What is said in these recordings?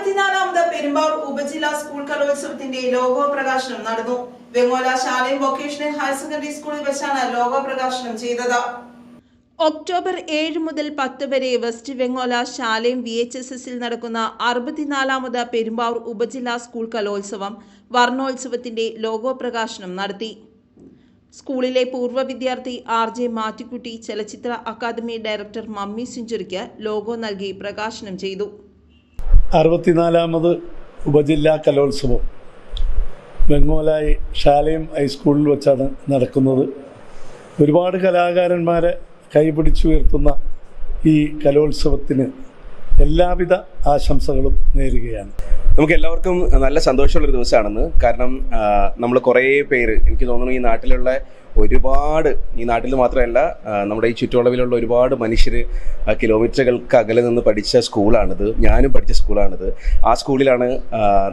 അറുപത്തിനാലാമത് പെരുമ്പാവൂർ ഉപജില്ലാ school കലോത്സവത്തിന്റെ logo പ്രകാശനം നടന്നു. വെങ്ങോല ശാലയും വൊക്കേഷണൽ ഹയർ സെക്കൻഡറി സ്കൂളിൽ വെച്ചാണ് ലോഗോ പ്രകാശനം ചെയ്തത്. ഒക്ടോബർ ഏഴ് മുതൽ പത്ത് വരെ വെസ്റ്റ് വെങ്ങോല ശാലയും വി എച്ച് എസ് എസിൽ നടക്കുന്ന അറുപത്തിനാലാമത് പെരുമ്പാവൂർ ഉപജില്ലാ സ്കൂൾ കലോത്സവം വർണോത്സവത്തിന്റെ ലോഗോ പ്രകാശനം നടത്തി. സ്കൂളിലെ പൂർവ വിദ്യാർത്ഥി ആർ ജെ മാറ്റിക്കുട്ടി ചലച്ചിത്ര അക്കാദമി ഡയറക്ടർ മമ്മി സെഞ്ചുറിക്ക് ലോഗോ നൽകി പ്രകാശനം ചെയ്തു. അറുപത്തിനാലാമത് ഉപജില്ലാ കലോത്സവം. ബംഗോലായി ശാലയം ഹൈസ്കൂളിൽ വെച്ചാണ് നടക്കുന്നത്. ഒരുപാട് കലാകാരന്മാരെ കൈപിടിച്ചുയർത്തുന്ന ഈ കലോത്സവത്തിന് എല്ലാവിധ ആശംസകളും നേരുകയാണ്. നമുക്ക് എല്ലാവർക്കും നല്ല സന്തോഷമുള്ളൊരു ദിവസമാണെന്ന്. കാരണം നമ്മൾ കുറേ പേര് എനിക്ക് തോന്നുന്നു ഈ നാട്ടിലുള്ള ഒരുപാട് ഈ നാട്ടിൽ മാത്രമല്ല നമ്മുടെ ഈ ചുറ്റളവിലുള്ള ഒരുപാട് മനുഷ്യർ കിലോമീറ്ററുകൾക്ക് അകലെ നിന്ന് പഠിച്ച സ്കൂളാണിത്. ഞാനും പഠിച്ച സ്കൂളാണിത്. ആ സ്കൂളിലാണ്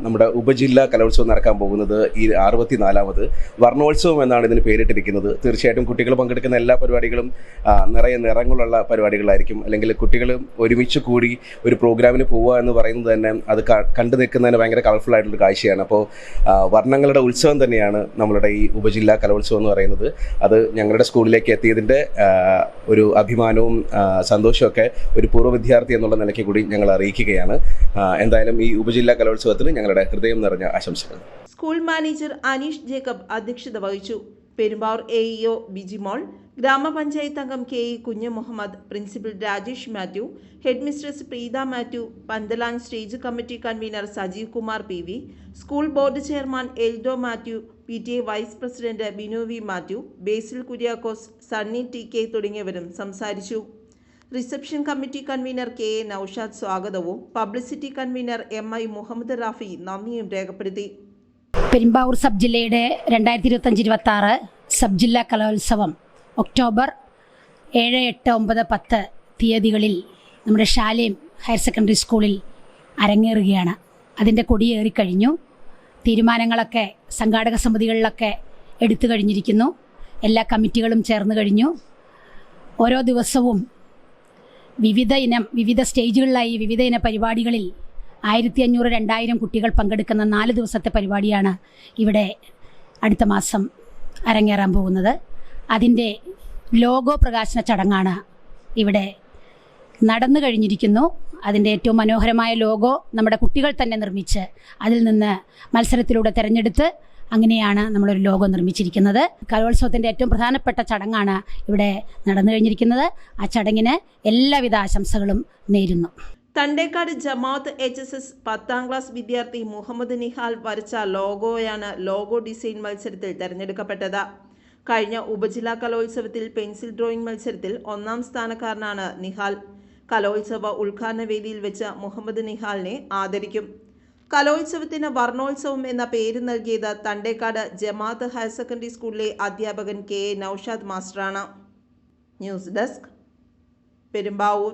നമ്മുടെ ഉപജില്ലാ കലോത്സവം നടക്കാൻ പോകുന്നത് ഈ അറുപത്തി നാലാമത് വർണോത്സവം എന്നാണ് ഇതിന് പേരിട്ടിരിക്കുന്നത്. തീർച്ചയായിട്ടും കുട്ടികൾ പങ്കെടുക്കുന്ന എല്ലാ പരിപാടികളും നിറയെ നിറങ്ങളുള്ള പരിപാടികളായിരിക്കും. അല്ലെങ്കിൽ കുട്ടികൾ ഒരുമിച്ച് കൂടി ഒരു പ്രോഗ്രാമിന് പോവുക എന്ന് പറയുന്നത് തന്നെ അത് കണ്ടു നിൽക്കുന്നതിന് ഭയങ്കര കളർഫുൾ ആയിട്ടുള്ള കാഴ്ചയാണ്. അപ്പോൾ വർണങ്ങളുടെ ഉത്സവം തന്നെയാണ് നമ്മളുടെ ഈ ഉപജില്ലാ കലോത്സവം എന്ന് പറയുന്നത്. അത് ഞങ്ങളുടെ സ്കൂളിലേക്ക് എത്തിയതിന്റെ ഒരു അഭിമാനവും സന്തോഷമൊക്കെ ഒരു പൂർവ വിദ്യാർത്ഥി എന്നുള്ള നിലയ്ക്ക് കൂടി ഞങ്ങൾ അറിയിക്കുകയാണ്. എന്തായാലും ഈ ഉപജില്ലാ കലോത്സവത്തിന് ഞങ്ങളുടെ ഹൃദയം നിറഞ്ഞ ആശംസകൾ. സ്കൂൾ മാനേജർ അനീഷ് ജേക്കബ് അധ്യക്ഷത വഹിച്ചു. പെരുമ്പാവൂർ എ ഇഒ ബിജിമോൾ ഗ്രാമപഞ്ചായത്ത് അംഗം K E Kunju Muhammad principal Rajesh Mathew head mistress Preetha Mathew Panthalan stage committee convener Sajeev Kumar P school board chairman Eldo Mathew P T A vice president Binu V Mathew Basil Kuriakose Sunny T K തുടങ്ങിയവരും സംസാരിച്ചു. Reception committee convener K A Noushad സ്വാഗതവും publicity convener M I Muhammad Rafi നന്ദിയും രേഖപ്പെടുത്തി. Perumbavoor sub ജില്ലയുടെ രണ്ടായിരത്തി ഇരുപത്തഞ്ച് ഇരുപത്തി ആറ് സബ് ജില്ലാ കലോത്സവം ഒക്ടോബർ ഏഴ് എട്ട് ഒമ്പത് പത്ത് തീയതികളിൽ നമ്മുടെ ഷാലേം ഹയർ സെക്കൻഡറി സ്കൂളിൽ അരങ്ങേറുകയാണ്. അതിന്റെ കൊടിയേറിക്കഴിഞ്ഞു. തീരുമാനങ്ങളൊക്കെ സംഘാടക സമിതികളിലൊക്കെ എടുത്തു കഴിഞ്ഞിരിക്കുന്നു. എല്ലാ കമ്മിറ്റികളും ചേർന്ന് കഴിഞ്ഞു. ഓരോ ദിവസവും വിവിധ ഇനം വിവിധ സ്റ്റേജുകളിലായി വിവിധ ഇന പരിപാടികളിൽ ആയിരത്തി അഞ്ഞൂറ് രണ്ടായിരം കുട്ടികൾ പങ്കെടുക്കുന്ന നാല് ദിവസത്തെ പരിപാടിയാണ് ഇവിടെ അടുത്ത മാസം അരങ്ങേറാൻ പോകുന്നത്. അതിന്റെ ലോഗോ പ്രകാശന ചടങ്ങാണ് ഇവിടെ നടന്നു കഴിഞ്ഞിരിക്കുന്നു. അതിന്റെ ഏറ്റവും മനോഹരമായ ലോഗോ നമ്മുടെ കുട്ടികൾ തന്നെ നിർമ്മിച്ച് അതിൽ നിന്ന് മത്സരത്തിലൂടെ തിരഞ്ഞെടുത്ത് അങ്ങനെയാണ് നമ്മളൊരു ലോഗോ നിർമ്മിച്ചിരിക്കുന്നത്. കലോത്സവത്തിന്റെ ഏറ്റവും പ്രധാനപ്പെട്ട ചടങ്ങാണ് ഇവിടെ നടന്നു കഴിഞ്ഞിരിക്കുന്നത്. ആ ചടങ്ങിന് എല്ലാവിധ ആശംസകളും നേരുന്നു. Thandekkad Jamaath H S S പത്താം ക്ലാസ് വിദ്യാർത്ഥി മുഹമ്മദ് നിഹാൽ വരച്ച ലോഗോയാണ് ലോഗോ ഡിസൈൻ മത്സരത്തിൽ തിരഞ്ഞെടുക്കപ്പെട്ടത്. കഴിഞ്ഞ ഉപജില്ലാ കലോത്സവത്തിൽ പെൻസിൽ ഡ്രോയിങ് മത്സരത്തിൽ ഒന്നാം സ്ഥാനക്കാരനാണ് നിഹാൽ. കലോത്സവ ഉദ്ഘാടന വേദിയിൽ വെച്ച് മുഹമ്മദ് നിഹാലിനെ ആദരിക്കും. കലോത്സവത്തിന് വർണോത്സവം എന്ന പേര് നൽകിയത് തണ്ടേക്കാട് ജമാഅത്ത് ഹയർ സെക്കൻഡറി സ്കൂളിലെ അധ്യാപകൻ K A Naushad മാസ്റ്ററാണ്. News desk Perumbavoor.